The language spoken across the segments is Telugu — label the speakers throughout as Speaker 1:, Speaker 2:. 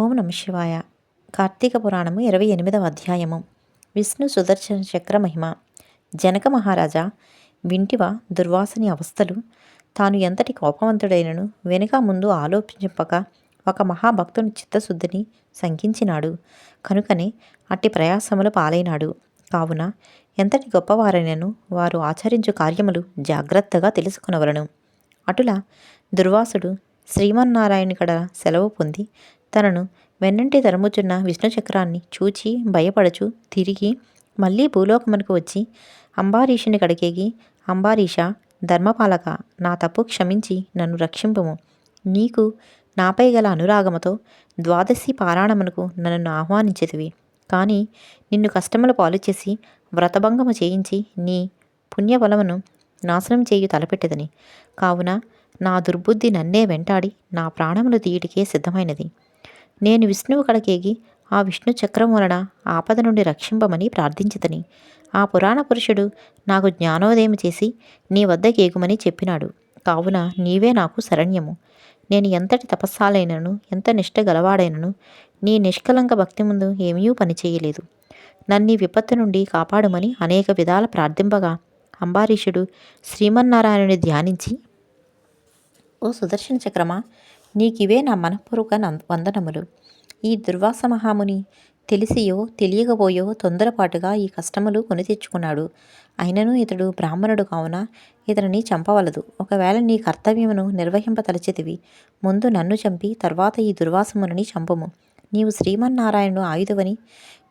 Speaker 1: ఓం నమ శివాయ. కార్తీక పురాణము ఇరవై ఎనిమిదవ అధ్యాయము. విష్ణు సుదర్శన చక్ర మహిమ. జనక మహారాజా వింటివా దుర్వాసని అవస్థలు తాను ఎంతటి కోపవంతుడైనను వెనుక ముందు ఆలోచింపక ఒక మహాభక్తుని చిత్తశుద్ధిని శంకించినాడు. కనుకనే అట్టి ప్రయాసములు పాలైనాడు. కావున ఎంతటి గొప్పవారైనను వారు ఆచరించు కార్యములు జాగ్రత్తగా తెలుసుకునవలను. అటులా దుర్వాసుడు శ్రీమన్నారాయణి కడ సెలవు పొంది తనను వెన్నంటి తరుముచున్న విష్ణు చక్రాన్ని చూచి భయపడచు తిరిగి మళ్ళీ భూలోకమునకు వచ్చి అంబారీషుని కడికేగి అంబారీష ధర్మపాలక నా తప్పు క్షమించి నన్ను రక్షింపము. నీకు నాపై గల అనురాగముతో ద్వాదశి పారాయణమునకు నన్ను ఆహ్వానించేదివి. కానీ నిన్ను కష్టముల పాలు చేసి వ్రతభంగము చేయించి నీ పుణ్యబలమును నాశనం చేయు తలపెట్టెదని. కావున నా దుర్బుద్ధి నన్నే వెంటాడి నా ప్రాణములు తీయటికే సిద్ధమైనది. నేను విష్ణువు కడకేగి ఆ విష్ణు చక్రం వలన ఆపద నుండి రక్షింపమని ప్రార్థించితని. ఆ పురాణ పురుషుడు నాకు జ్ఞానోదయం చేసి నీ వద్ద కేగుమని చెప్పినాడు. కావున నీవే నాకు శరణ్యము. నేను ఎంతటి తపస్సాలైనను ఎంత నిష్ట గలవాడైనను నీ నిష్కలంక భక్తి ముందు ఏమీ పనిచేయలేదు నన్ను విపత్తు నుండి కాపాడమని అనేక విధాల ప్రార్థింపగా అంబారీషుడు శ్రీమన్నారాయణుని ధ్యానించి ఓ సుదర్శన చక్రమా నీకివే నా మనఃపూర్వక నం- వందనములు. ఈ దుర్వాస మహాముని తెలిసియో తెలియకపోయో తొందరపాటుగా ఈ కష్టములు కొని తెచ్చుకున్నాడు. అయినను ఇతడు బ్రాహ్మణుడు కావున ఇతనిని చంపవలదు. ఒకవేళ నీ కర్తవ్యమును నిర్వహింపతలచితివి ముందు నన్ను చంపి తర్వాత ఈ దుర్వాసముని చంపము. నీవు శ్రీమన్నారాయణుడు ఆయుధవని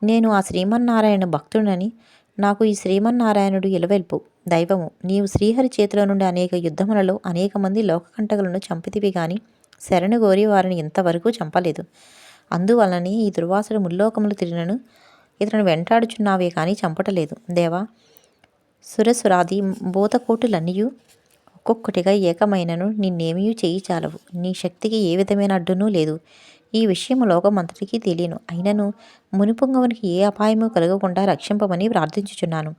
Speaker 1: నేను ఆ శ్రీమన్నారాయణ భక్తుడని నాకు ఈ శ్రీమన్నారాయణుడు ఇలవెల్పు దైవము. నీవు శ్రీహరి చేతిలో నుండి అనేక యుద్ధములలో అనేక మంది లోకకంటకులను చంపితివి గాని శరణు గోరి వారిని ఇంతవరకు చంపలేదు. అందువలనే ఈ దుర్వాసుడు ముల్లోకములు తిరిగినను ఇతను వెంటాడుచున్నావే కానీ చంపటలేదు. దేవా సురసురాది భూతకోటులన్నీయు ఒక్కొక్కటిగా ఏకమైనను నిన్నేమీ చేయి చాలవు. నీ శక్తికి ఏ విధమైన అడ్డునూ లేదు. ఈ విషయం లోకమంతటికీ తెలియను. అయినను మునిపొంగవునికి ఏ అపాయము కలగకుండా రక్షింపమని ప్రార్థించుచున్నాను.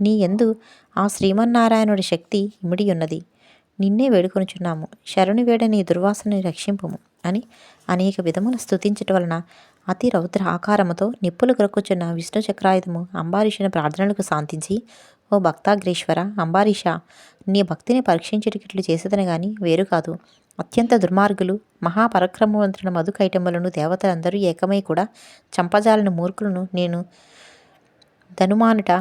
Speaker 1: నీ ఎందు ఆ శ్రీమన్నారాయణుడి శక్తి ఇమిడి ఉన్నది. నిన్నే వేడుకొనుచున్నాము. శరణు వేడని దుర్వాసని రక్షింపము రక్షింపుము అని అనేక విధముల స్తుతించటం వలన అతి రౌద్ర ఆకారముతో నిప్పులు కొరకుచున్న విష్ణు చక్రాయుధము అంబారీషుని ప్రార్థనలకు శాంతించి ఓ భక్తాగ్రీశ్వర అంబారీష నీ భక్తిని పరీక్షించేటట్లు చేసేదని గాని వేరు కాదు. అత్యంత దుర్మార్గులు మహాపరక్రమవంతుల మధుకైటములను దేవతలందరూ ఏకమై కూడా చంపజాలని మూర్ఖులను నేను ధనుమానుట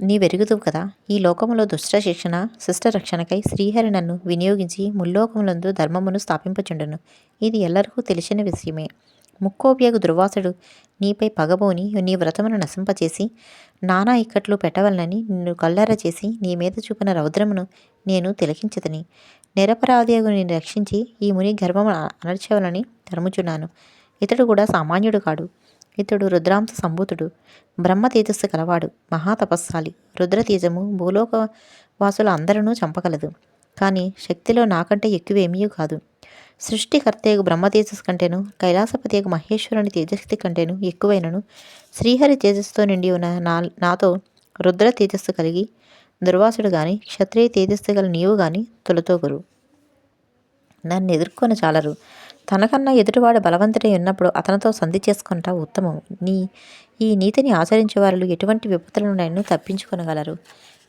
Speaker 1: నీ వెరుగుదువు కదా. ఈ లోకములో దుష్ట శిక్షణ శిష్ట రక్షణకై శ్రీహరి నన్ను వినియోగించి ముల్లోకములందు ధర్మమును స్థాపింపచుండును. ఇది ఎల్లరికూ తెలిసిన విషయమే. ముక్కోపియగు దుర్వాసుడు నీపై పగబోని నీ వ్రతమును నశింపచేసి నానా ఇక్కట్లు పెట్టవలనని నిన్ను కల్లార చేసి నీ మీద చూపిన రౌద్రమును నేను తిలకించదని నిరపరాధియగు నిన్ను రక్షించి ఈ ముని గర్భము అనర్చవలని ధర్మచున్నాను. ఇతడు కూడా సామాన్యుడు కాడు. ఇతడు రుద్రాంశ సంభూతుడు బ్రహ్మ తేజస్సు కలవాడు మహాతపస్సాలి రుద్రతేజము భూలోక వాసుల అందరూ చంపగలదు. కానీ శక్తిలో నాకంటే ఎక్కువేమీ కాదు. సృష్టికర్తయగు బ్రహ్మ తేజస్సు కంటేను కైలాసపతియగు మహేశ్వరుని తేజస్తి కంటేను ఎక్కువైనను శ్రీహరి తేజస్సుతో నిండి ఉన్న నా నాతో రుద్ర తేజస్సు కలిగి దుర్వాసుడు గాని క్షత్రియ తేజస్సు గల నీవు గాని తొలతోగురు. నన్ను ఎదుర్కొని చాలరు తనకన్నా ఎదుటివాడు బలవంతుడై ఉన్నప్పుడు అతనితో సంధి చేసుకుంటా ఉత్తమం. నీ ఈ నీతిని ఆచరించే వారు ఎటువంటి విపత్తులను తప్పించుకొనగలరు?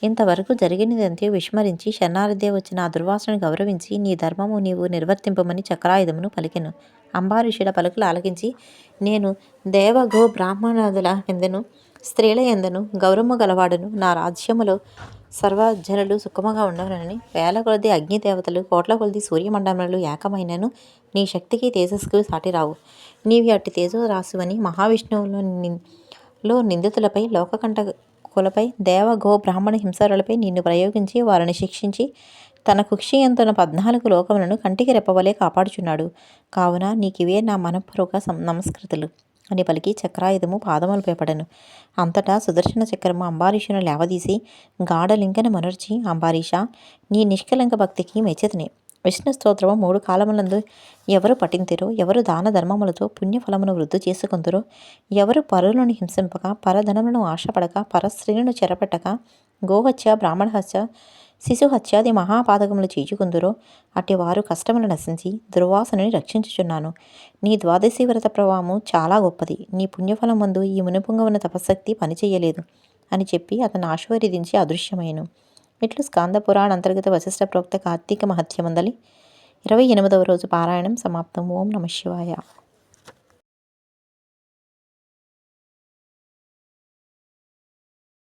Speaker 1: ఇంతవరకు జరిగినదంతే విస్మరించి శరణార్థే వచ్చిన ఆ దుర్వాసను గౌరవించి నీ ధర్మము నీవు నిర్వర్తింపమని చక్రాయుధమును పలికెను. అంబారీషుల పలుకులు ఆలకించి నేను దేవగో బ్రాహ్మణాదుల ఎందను స్త్రీల ఎందను గౌరవము గలవాడును నా రాజ్యములో సర్వజనులు సుఖముగా ఉండవనని వేల కొలది అగ్ని దేవతలు కోట్ల కొలది సూర్యమండలములు ఏకమైనను నీ శక్తికి తేజస్సుకు సాటిరావు. నీవి అట్టి తేజో రాసువని మహావిష్ణువులో లో నిందితులపై లోకకంఠ కులపై దేవ గో బ్రాహ్మణ హింసరులపై నిన్ను ప్రయోగించి వారిని శిక్షించి తన కుక్షి ఎంతున్న పద్నాలుగు లోకములను కంటికి రెప్పవలే కాపాడుచున్నాడు. కావున నీకివే నా మనపూర్వక సం- నమస్కృతులు. అని పలికి చక్రాయుధము పాదములు పేపడను. అంతటా సుదర్శన చక్రము అంబారీషును లేవదీసి గాఢలింకను మనర్చి అంబారీష నీ నిష్కలంక భక్తికి మెచ్చతిని. విష్ణు స్తోత్రము మూడు కాలములందు ఎవరు పఠింతిరో ఎవరు దాన ధర్మములతో పుణ్యఫలమును వృద్ధి చేసుకుందరో ఎవరు పరులను హింసింపక పరధనములను ఆశపడక పరస్త్రీలను చెరపెట్టక గోహత్య బ్రాహ్మణహత్య శిశు హత్యాది మహాపాతకములు చీచుకుందురో అట్టి వారు కష్టములు నశించి దుర్వాసనని రక్షించుచున్నాను. నీ ద్వాదశి వ్రత ప్రభావము చాలా గొప్పది. నీ పుణ్యఫలం ముందు ఈ మునిపుంగ ఉన్న తపశక్తి పనిచేయలేదు అని చెప్పి అతను ఆశీర్వదించి అదృశ్యమైను ఇట్లు స్కాంద పురాణ అంతర్గత వశిష్ట ప్రోక్త కార్తీక మహత్యమందలి. ఇరవై ఎనిమిదవ రోజు పారాయణం సమాప్తం. ఓం నమ శివాయ.